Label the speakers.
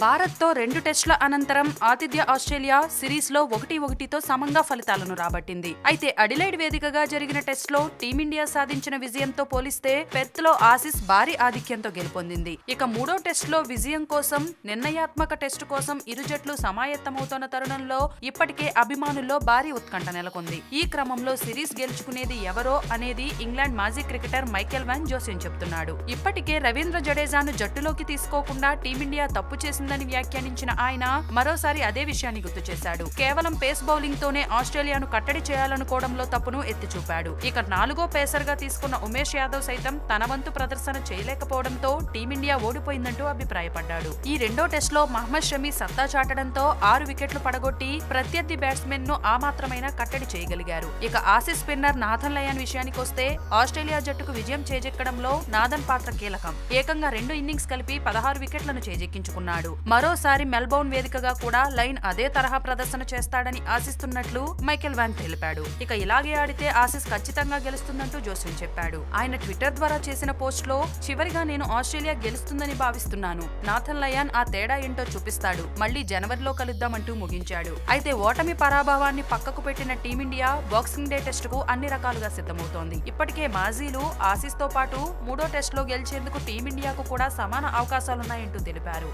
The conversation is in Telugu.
Speaker 1: భారత్తో రెండు టెస్టుల అనంతరం ఆతిథ్య ఆస్ట్రేలియా సిరీస్లో ఒకటి ఒకటితో సమంగా ఫలితాలను రాబట్టింది. అయితే అడిలైడ్ వేదికగా జరిగిన టెస్ట్లో టీమిండియా సాధించిన విజయంతో పోలిస్తే పెర్త్లో ఆసిస్ భారీ ఆధిక్యంతో గెలుపొందింది. ఇక మూడో టెస్టులో విజయం కోసం నిర్ణయాత్మక టెస్టు కోసం ఇరు జట్లు సమాయత్తమవుతున్న తరుణంలో ఇప్పటికే అభిమానుల్లో భారీ ఉత్కంఠ నెలకొంది. ఈ క్రమంలో సిరీస్ గెలుచుకునేది ఎవరో అనేది ఇంగ్లాండ్ మాజీ క్రికెటర్ మైకెల్ వాన్ జోసెన్ చెప్తున్నాడు. ఇప్పటికే రవీంద్ర జడేజాను జట్టులోకి తీసుకోకుండా టీమిండియా తప్పు చేసిందని వ్యాఖ్యానించిన ఆయన మరోసారి అదే విషయాన్ని గుర్తు చేశాడు. కేవలం పేస్ బౌలింగ్ తోనే ఆస్ట్రేలియాను కట్టడి చేయాలనుకోవడంలో తప్పును ఎత్తి చూపాడు. ఇక నాలుగో పేసర్గా తీసుకున్న ఉమేష్ యాదవ్ సైతం తన వంతు ప్రదర్శన చేయలేకపోవడంతో టీమిండియా ఓడిపోయిందంటూ అభిప్రాయపడ్డాడు. ఈ రెండో టెస్ట్లో మహమ్మద్ షమి సత్తా చాటడంతో ఆరు వికెట్లు పడగొట్టి ప్రత్యర్థి బ్యాట్స్మెన్ను ఆ మాత్రమైనా కట్టడి చేయగలిగారు. ఇక ఆసిస్ స్పిన్నర్ నాథన్ లయాన్ విషయానికొస్తే ఆస్ట్రేలియా జట్టుకు విజయం చేజెక్కడంలో నాథన్ పాత్ర కీలకం. ఏకంగా రెండు ఇన్నింగ్స్ కలిపి పదహారు వికెట్లను చేజెక్కించుకున్నాడు. మరోసారి మెల్బోర్న్ వేదికగా కూడా లైన్ అదే తరహా ప్రదర్శన చేస్తాడని ఆశిస్తున్నట్లు మైకెల్ వాన్ తెలిపాడు. ఇక ఇలాగే ఆడితే ఆసిస్ ఖచ్చితంగా గెలుస్తుందంటూ జోస్విన్ చెప్పాడు. ఆయన ట్విట్టర్ ద్వారా చేసిన పోస్ట్లో చివరిగా నేను ఆస్ట్రేలియా గెలుస్తుందని భావిస్తున్నాను. నాథన్ లయాన్ ఆ తేడా ఏంటో చూపిస్తాడు. మళ్ళీ జనవరిలో కలుద్దామంటూ ముగించాడు. అయితే ఓటమి పరాభవాన్ని పక్కకు పెట్టిన టీమిండియా బాక్సింగ్ డే టెస్ట్కు అన్ని రకాలుగా సిద్ధమవుతోంది. ఇప్పటికే మాజీలు ఆసిస్తో పాటు మూడో టెస్ట్లో గెలిచేందుకు టీమిండియాకు కూడా సమాన అవకాశాలున్నాయంటూ తెలిపారు.